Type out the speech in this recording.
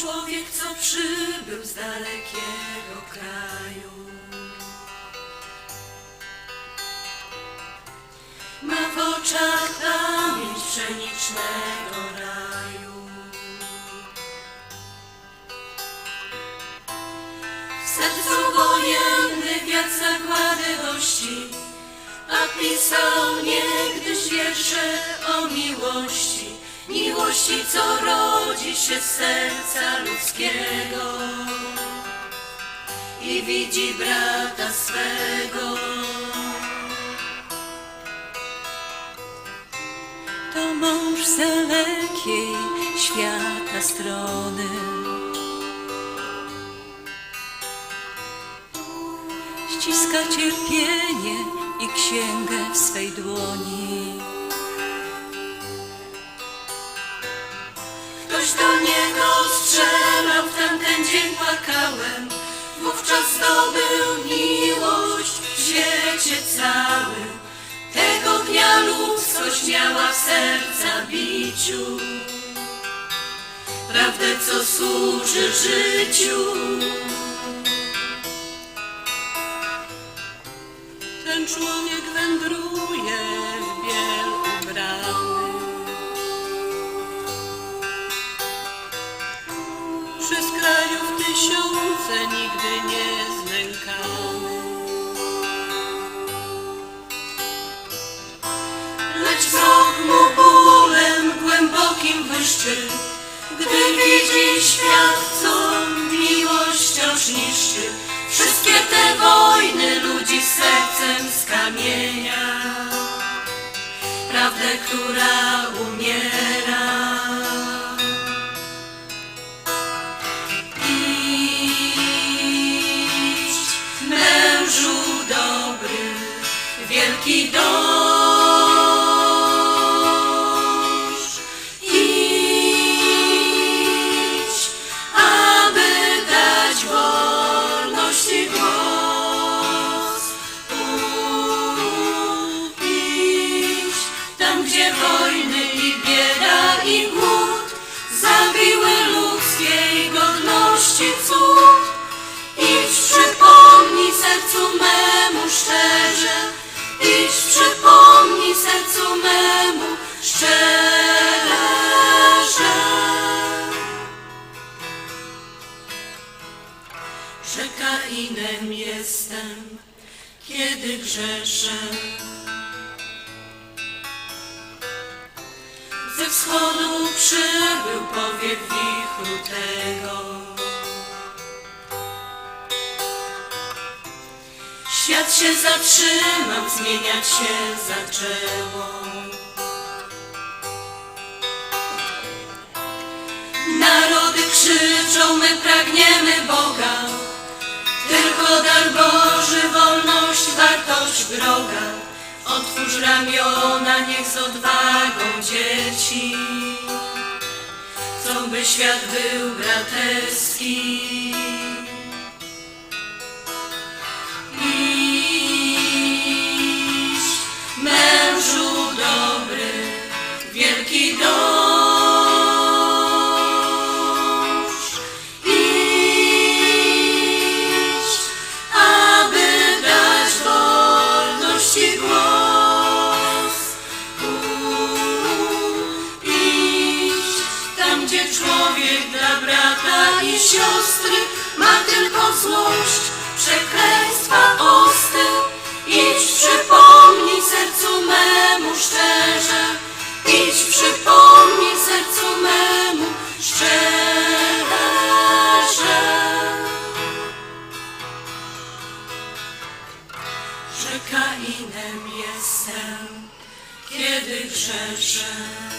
Człowiek, co przybył z dalekiego kraju. Ma w oczach pamięć pszenicznego raju. W sercu wojenny wiatr zagładywości, a pisał niegdyś wiersze o miłości, miłości, co rodzi się z serca ludzkiego i widzi brata swego. To mąż z dalekiej świata strony. ściska cierpienie i księgę w swej dłoni. Płakałem, wówczas zdobył miłość w świecie całym. Tego dnia ludzkość miała w serca biciu, prawdę, co służy życiu. Ten człowiek wędruje w biel ubrany. Przez krajów tysiące nigdy nie znękany. Lecz wzrok mu bólem głębokim wyszczy, gdy widzi świat, co miłość wciąż niszczy. Wszystkie te wojny ludzi sercem z kamienia, prawdę, która umiera. Keep going. Szczerze. Że Kainem jestem, kiedy grzeszę. Ze wschodu przybył powiew wichru tego. Świat się zatrzymał, zmieniać się zaczęło. Narody krzyczą, my pragniemy Boga. Tylko dar Boży, wolność, wartość droga. Otwórz ramiona, niech z odwagą dzieci chcą, by świat był braterski. Siostry ma tylko złość, przekleństwa osty. Idź, przypomnij sercu memu szczerze, idź, przypomnij sercu memu szczerze. Że Kainem jestem, kiedy grzeszę.